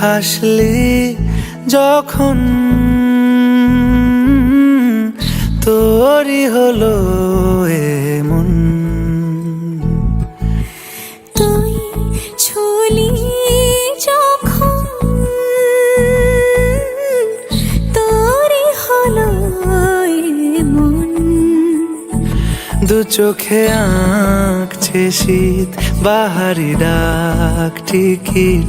হাসলি যখন তোরই হলো এমন। তুই ছুলি যখন তোরই হলো দু চোখে আঁকছে শীত বাহারি ডাক টিকিট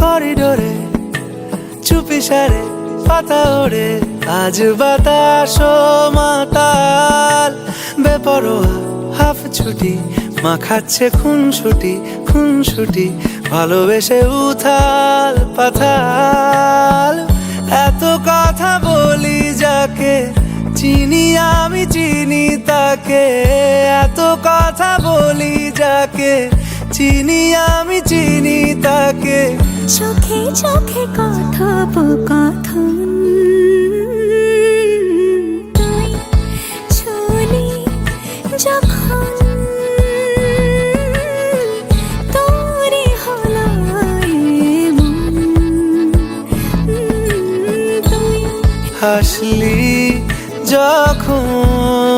করিডোরে চুপি সারে পাতা ওড়ে। আজ বাতাস মাতাল, বেপরোয়া হাফ ছুটি মাখাচ্ছে খুন ছুটি খুন ছুটি ভালোবেসে উথাল পাথাল। এত কথা বলি যাকে, চিনি আমি, চিনি তাকে। এত কথা বলি যাকে, চিনি আমি, চিনি তাকে। চোখে চোখে কথোপকথন। তুই ছুলি যখন হাসলি যখন